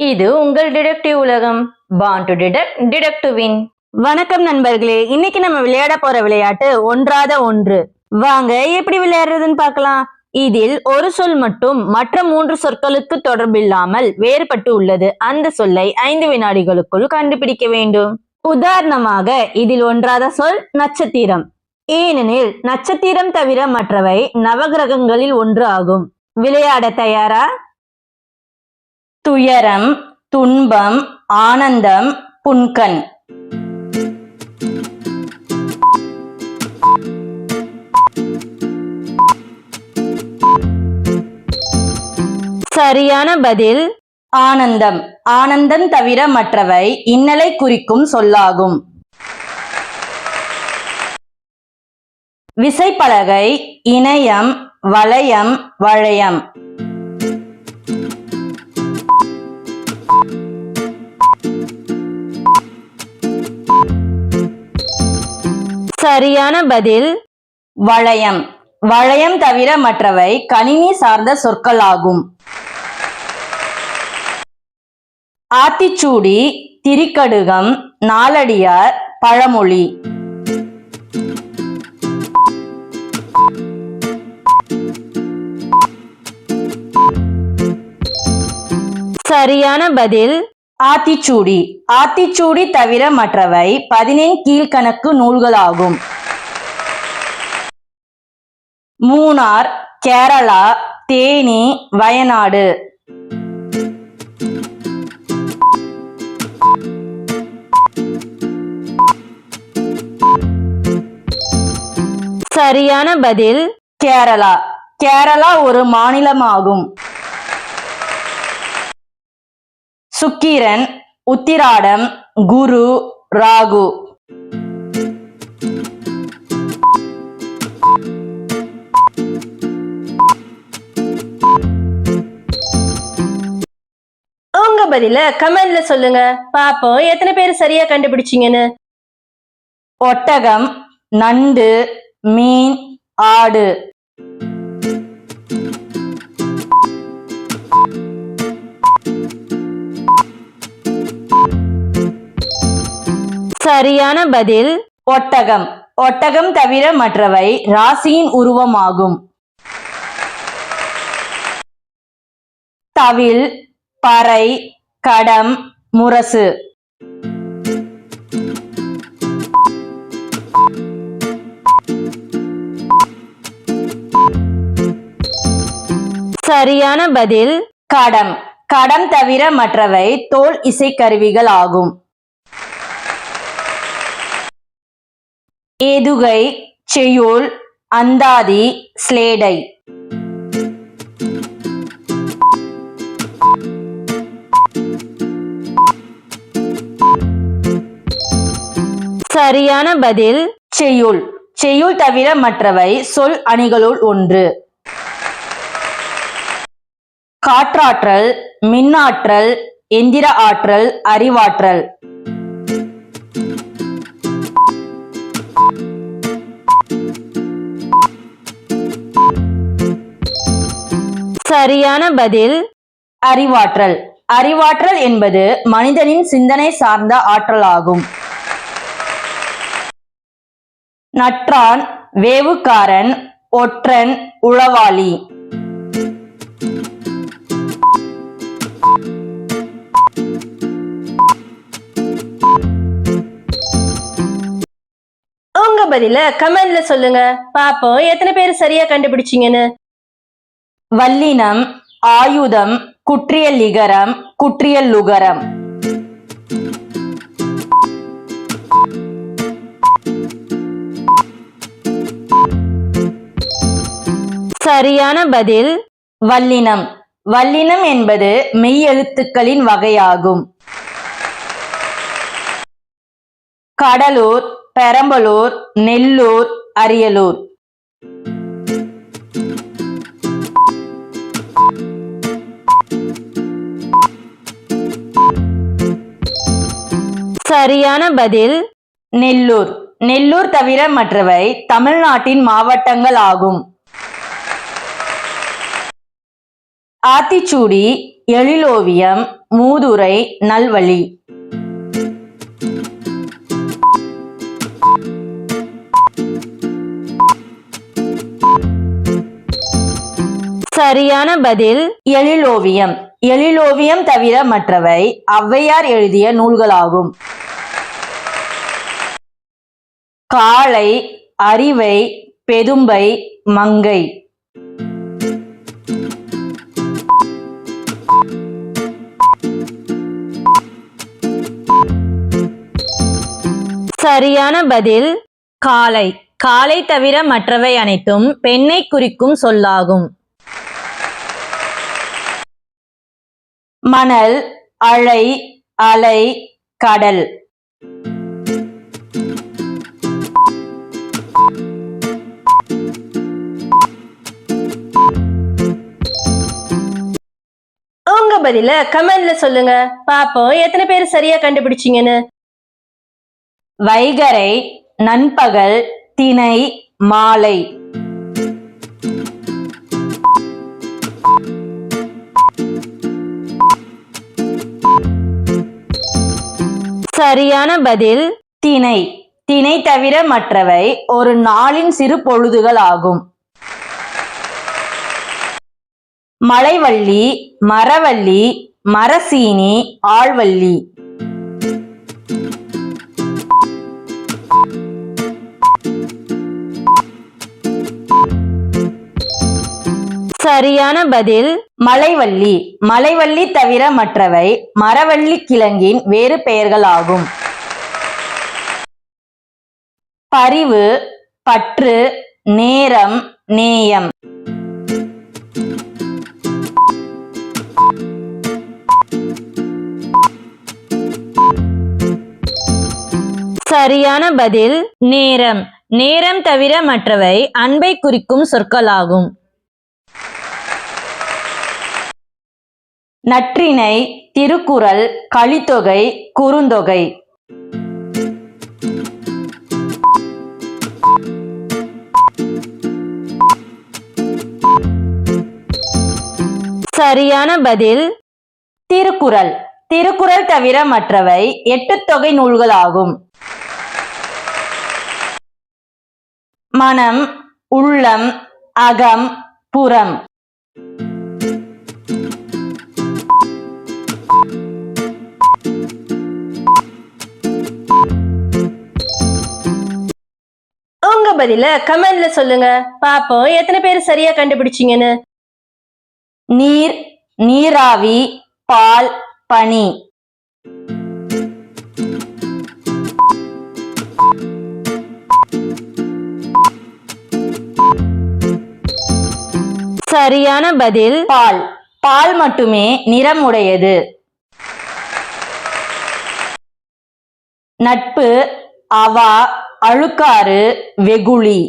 இது உங்கள் டிடெக்டிவ் உலகம். பான் டு டிடெக்ட் டிடெக்டிவின் வின் வணக்கம் நண்பர்களே. இன்னைக்கு நம்ம விளையாட போற விளையாட்டு ஒன்றாத ஒன்று. வாங்க எப்படி விளையாடுறதுன்னு பார்க்கலாம். இதில் ஒரு சொல் மட்டும் மற்ற மூன்று சொற்களுக்கு தொடர்பில்லாமல் வேறுபட்டு உள்ளது. அந்த சொல்லை ஐந்து வினாடிகளுக்குள் கண்டுபிடிக்க வேண்டும். உதாரணமாக இதில் ஒன்றாத சொல் நட்சத்திரம். ஏனெனில் நட்சத்திரம் தவிர மற்றவை நவகிரகங்களில் ஒன்று ஆகும். விளையாட தயாரா? துயரம் துன்பம் ஆனந்தம் புன்கண். சரியான பதில் ஆனந்தம். ஆனந்தம் தவிர மற்றவை இன்னலை குறிக்கும் சொல்லாகும். விசைப்பலகை இணையம் வளையம் வளையம். சரியான பதில்? வளையம். வளையம் தவிர மற்றவை கணினி சார்ந்த சொற்களாகும். ஆத்திச்சூடி திரிக்கடுகம் நாலடியார் பழமொழி. சரியான பதில்? ஆத்திச்சூடி. ஆத்திச்சூடி தவிர மற்றவை பதினெண் கீழ்கணக்கு நூல்களாகும். மூணார் கேரளா தேனி வயநாடு. சரியான பதில் கேரளா. கேரளா ஒரு மாநிலமாகும். சுக்கிரன் உத்திராடம் குரு ராகு. உங்க பதில கமெண்ட்ல சொல்லுங்க. பாப்போம் எத்தனை பேர் சரியா கண்டுபிடிச்சீங்கன்னு? ஒட்டகம் நண்டு மீன் ஆடு. சரியான பதில் ஒட்டகம். ஒட்டகம் தவிர மற்றவை ராசியின் உருவமாகும். தவில் பறை கடம் முரசு. சரியான பதில் கடம். கடம் தவிர மற்றவை தோல் இசைக்கருவிகள் ஆகும். ஏதுகை செய்யுள் அந்தாதி ஸ்லேடை. சரியான பதில் செய்யுள் செய்யுள் தவிர மற்றவை சொல் அணிகளுள் ஒன்று. காற்றாற்றல் மின்னாற்றல் எந்திர ஆற்றல் அறிவாற்றல். சரியான பதில்? அறிவாற்றல். அறிவாற்றல் என்பது மனிதனின் சிந்தனை சார்ந்த ஆற்றல் ஆகும் நற்றான் வேவுக்காரன் ஒற்றன் உளவாளி. உங்க பதில கமெண்ட்ல சொல்லுங்க. பாப்போம் எத்தனை பேர் சரியா கண்டுபிடிச்சீங்கன்னு. வல்லினம் ஆயுதம் குற்றியல் குற்றியல்லுகரம் குற்றியல் லுகரம் சரியான பதில் வல்லினம். வல்லினம் என்பது மெய்யெழுத்துக்களின் வகையாகும். கடலூர் பெரம்பலூர் நெல்லூர் அரியலூர். சரியான பதில் நெல்லூர். நெல்லூர் தவிர மற்றவை தமிழ்நாட்டின் மாவட்டங்கள் ஆகும் ஆத்திச்சூடி எழிலோவியம் மூதுரை நல்வழி. சரியான பதில் எழிலோவியம். எழிலோவியம் தவிர மற்றவை ஔவையார் எழுதிய நூல்களாகும். காளை அறிவை பெதும்பை மங்கை. சரியான பதில் காளை. காளை தவிர மற்றவை அனைத்தும் பெண்ணை குறிக்கும் சொல்லாகும். மணல் அலை அலை கடல். பதில கமெண்ட்ல சொல்லுங்க. பாப்போம் எத்தனை பேர் சரியா கண்டுபிடிச்சீங்கன்னு. வைகரை நண்பகல் திணை மாலை. சரியான பதில் திணை. திணை தவிர மற்றவை ஒரு நாளின் சிறு பொழுதுகள் ஆகும் மலைவள்ளி மரவள்ளி மரசீனி ஆழ்வள்ளி. சரியான பதில் மலைவள்ளி. மலைவள்ளி தவிர மற்றவை மரவள்ளி கிழங்கின் வேறு பெயர்களாகும். பரிவு பற்று நேரம் நேயம். சரியான பதில் நேரம். நேரம் தவிர மற்றவை அன்பை குறிக்கும் சொற்களாகும். நற்றிணை திருக்குறள் கலித்தொகை குறுந்தொகை. சரியான பதில் திருக்குறள். திருக்குறள் தவிர மற்றவை எட்டு தொகை நூல்களாகும். மனம் உள்ளம் அகம் புறம். உங்க பதில கமெண்ட்ல சொல்லுங்க. பாப்போம் எத்தனை பேர் சரியா கண்டுபிடிச்சீங்கன்னு? நீர் நீராவி பால் பனி. சரியான பதில் பால். பால் மட்டுமே நிறம் உடையது நட்பு அவா அழுக்காறு வெகுளி.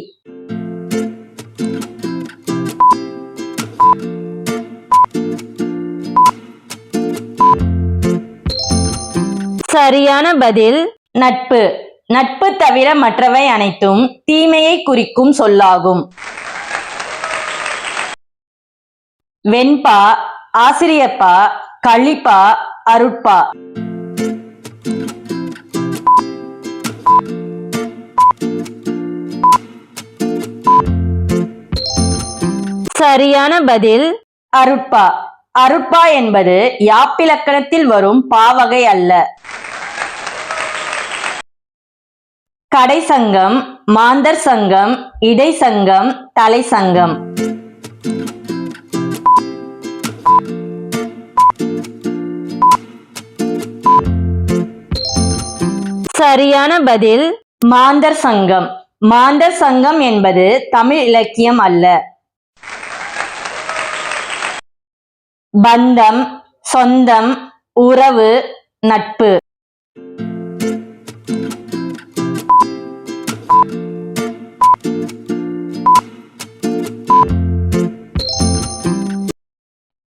சரியான பதில் நட்பு. நட்பு தவிர மற்றவை அனைத்தும் தீமையை குறிக்கும் சொல்லாகும். வெண்பா ஆசிரியப்பா களிப்பா அருட்பா. சரியான பதில் அருட்பா. அருட்பா என்பது யாப்பிலக்கணத்தில் வரும் பாவகை அல்ல. கடை சங்கம் மாந்தர் சங்கம் இடை சங்கம் தலை சங்கம் சரியான பதில் மாந்தர் சங்கம். மாந்தர் சங்கம் என்பது தமிழ் இலக்கியம் அல்ல. பந்தம் சொந்தம் உறவு நட்பு.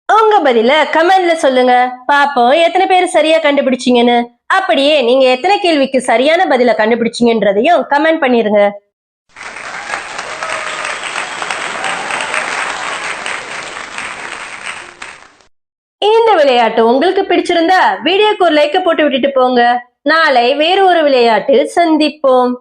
உங்க பதில கமெண்ட்ல சொல்லுங்க. பாப்போம் எத்தனை பேர் சரியா கண்டுபிடிச்சீங்கன்னு. அப்படியே நீங்க எத்தனை கேள்விக்கு சரியான பதில கண்டுபிடிச்சீங்கன்றதையும் கமெண்ட் பண்ணிருங்க. இந்த விளையாட்டு உங்களுக்கு பிடிச்சிருந்தா வீடியோக்கு ஒரு லைக்க போட்டு விட்டுட்டு போங்க. நாளை வேறு ஒரு விளையாட்டில் சந்திப்போம்.